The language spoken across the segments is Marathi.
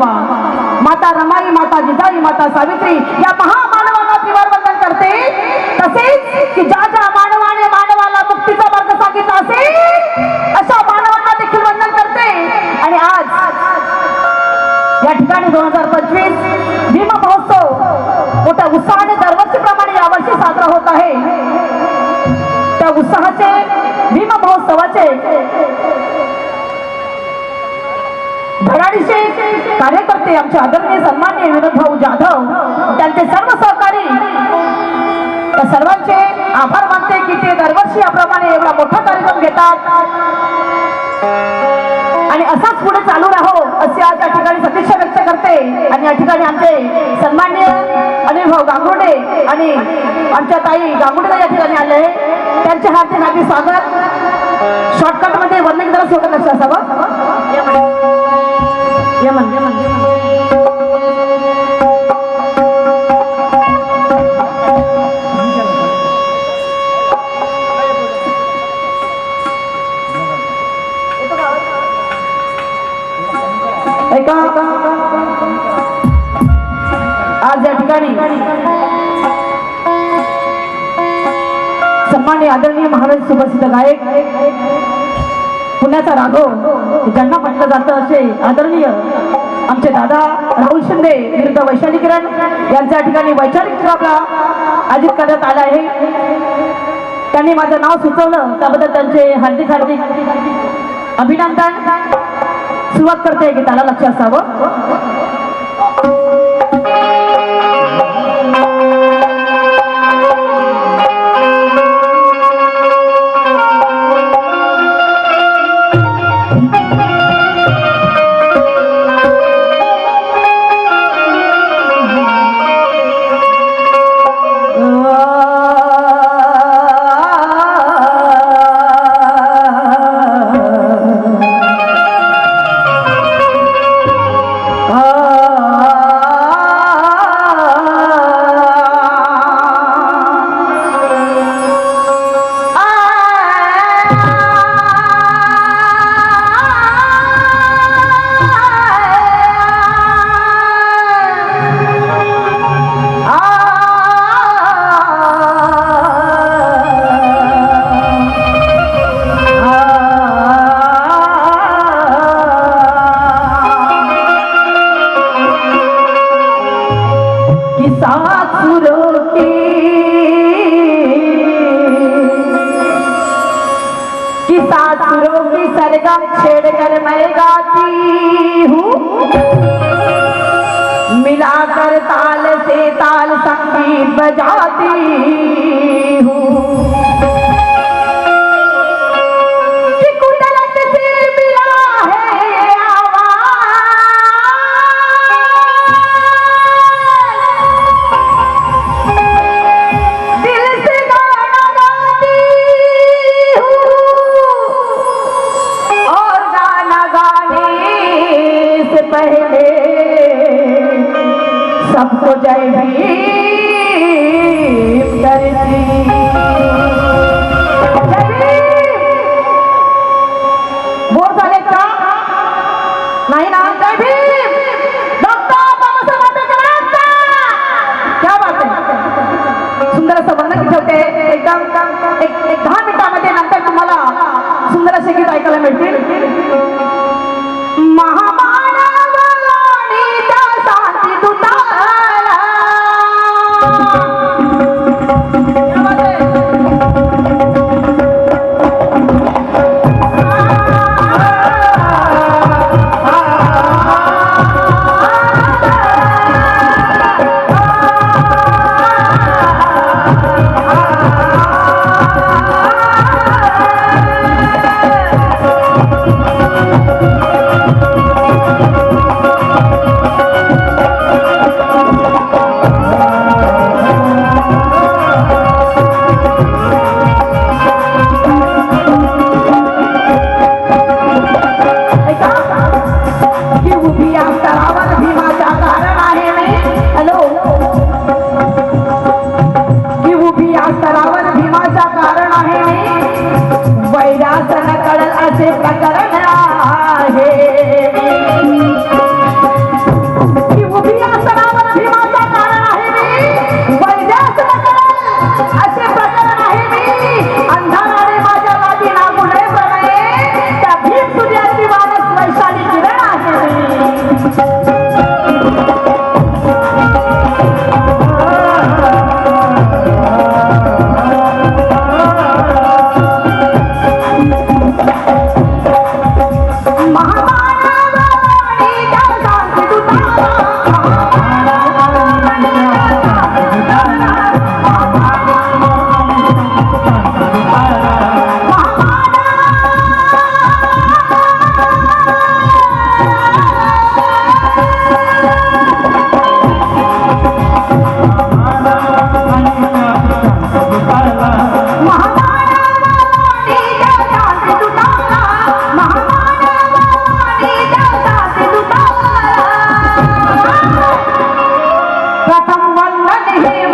बाबा माता रमाई माता जिजाई माता सावित्री या महामानवांना त्रिवारवंदन करते. तसेच की ज्या ज्या मानवाने मानवाला मुक्तीचा मार्ग सांगितला असेल अशा मानवांना देखील वंदन करते. आणि आज या ठिकाणी दोन हजार पंचवीस भीम महोत्सव मोठ्या उत्साहाने दरवर्षीप्रमाणे यावर्षी साजरा होत आहे. त्या उत्साहाचे भीम महोत्सवाचे धडाडीचे कार्यकर्ते आमचे आदरणीय सन्माननीय विनोद भाऊ जाधव त्यांचे सर्व सहकारी त्या सर्वांचे आभार मानते की ते दरवर्षी याप्रमाणे एवढा मोठा कार्यक्रम घेतात. आणि असाच पुढे चालू राहो असे आज या ठिकाणी सदिच्छा व्यक्त करते. आणि या ठिकाणी आमचे सन्मान्य अनिल भाऊ गांगुर्डे आणि आमच्या ताई गांगुर्डे या ठिकाणी आले आहे त्यांचे हार्दिक स्वागत. शॉर्टकटमध्ये वंदन जरा सोबत लक्ष असावं यमन यमन एका आज या ठिकाणी सन्मान्य आदरणीय महाराज सुप्रसिद्ध गायक पुण्याचा राघव ज्यांना म्हटलं जातं असे आदरणीय आमचे दादा राहुल शिंदे विरुद्ध वैशाली किरण यांच्या ठिकाणी वैचारिक आपला आयोजित करण्यात आला आहे. त्यांनी माझं नाव सुचवलं त्याबद्दल त्यांचे हार्दिक हार्दिक अभिनंदन. सुरुवात करते गीताला लक्ष असावं. छेड़ कर मैं गाती हूँ। मिलाकर ताल से ताल संगीत बजाती हूँ। Oh বাংলাদেশের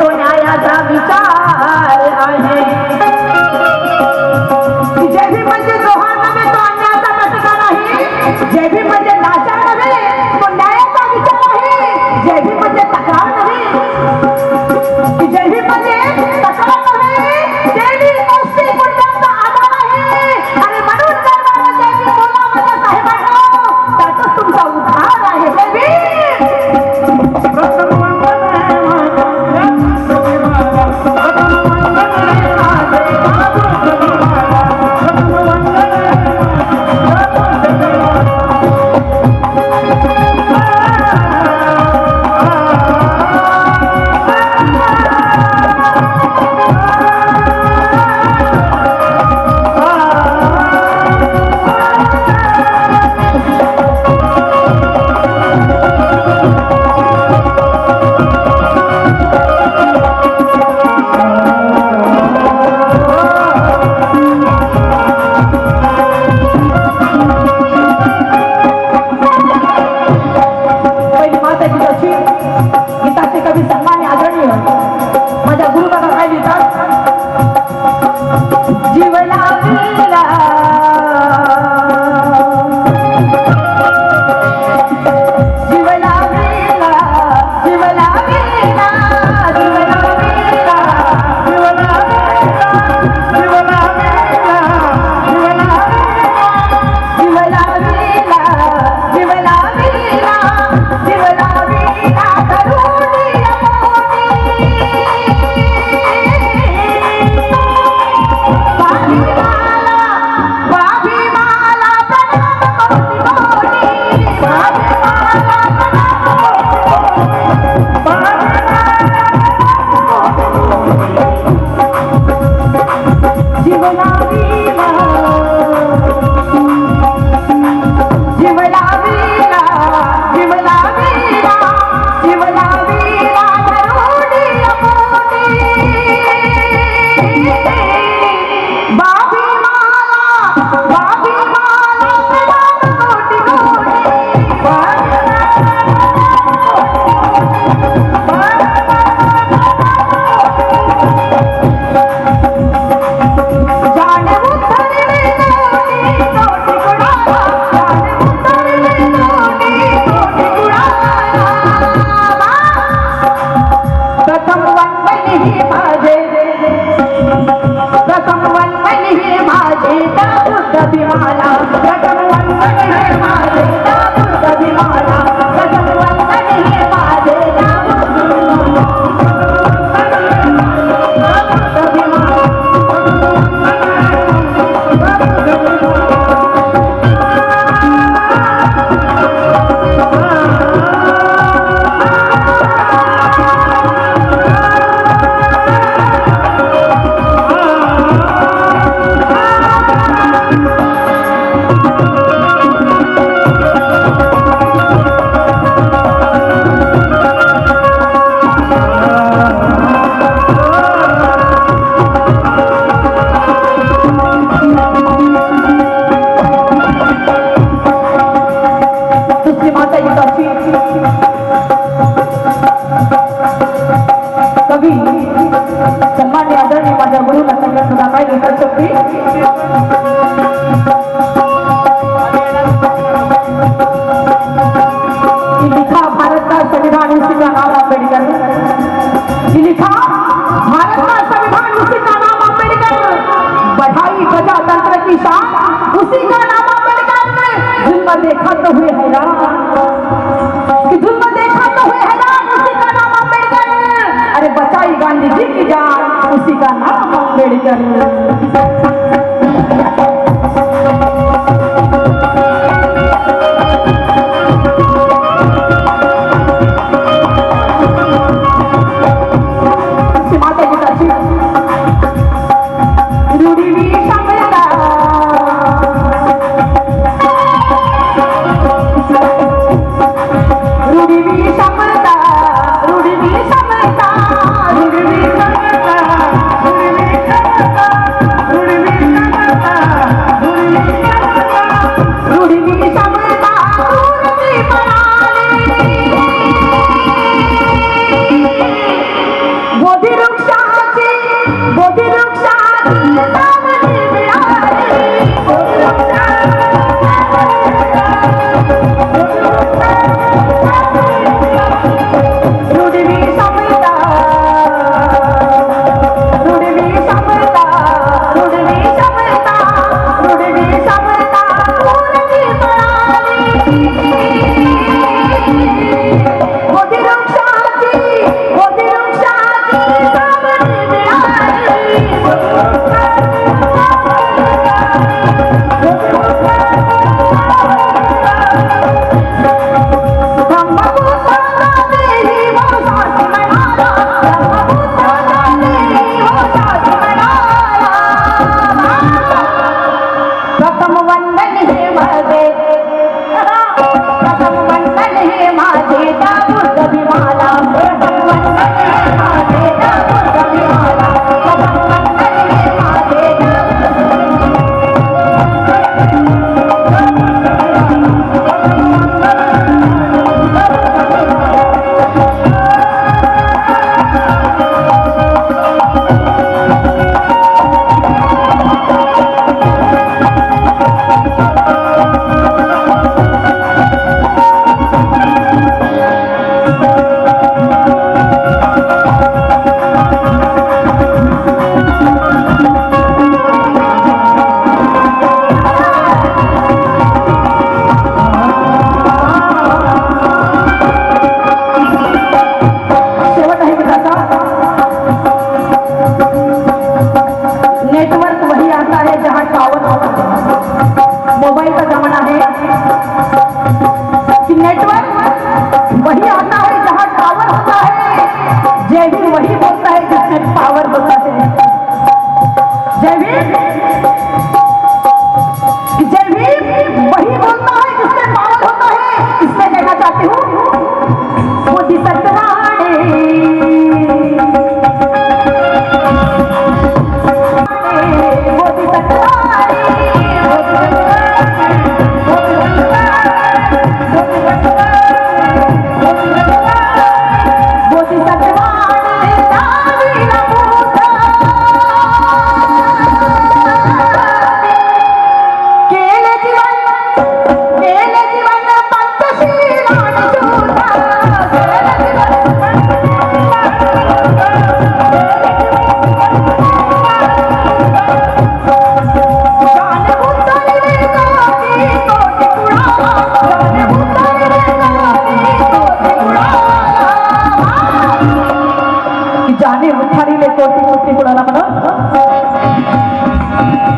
तो न्यायाचा विचार आहे. जे भी म्हणजे जोहार नव्हे तो अन्याचा प्रतिकार आहे जे भी पिता, उसी का नाम अंबेडकर ने जुल्म देखा तो हुए हैरान। कि जुल्म देखा तो हुए हैरान, उसी का नाम अंबेडकर अरे बचाई गांधी जी की जान, उसी का नाम अंबेडकर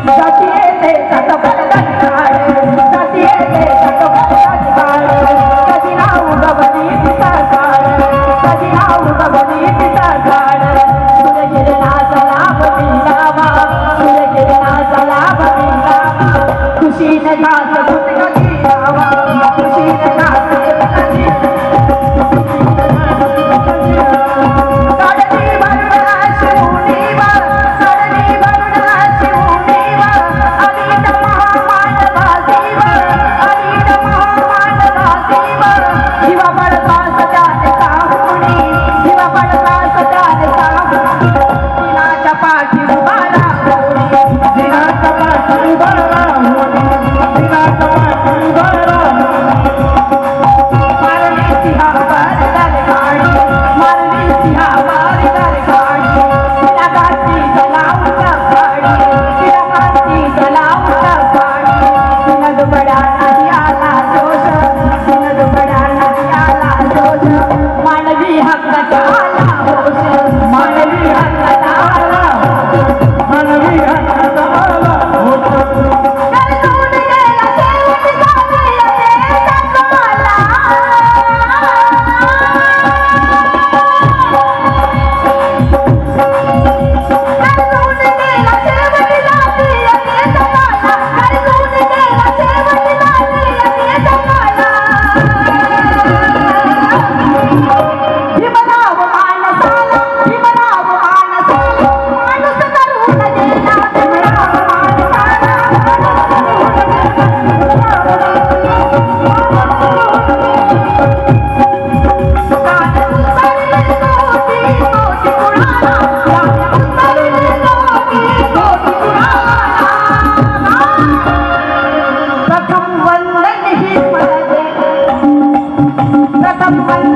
জাতিয়েতে কাটা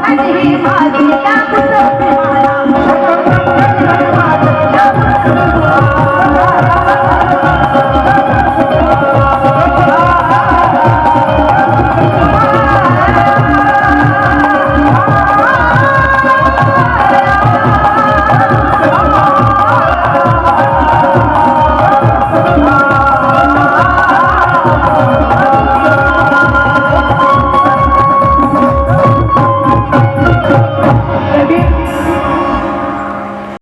爱惜衣服，爱。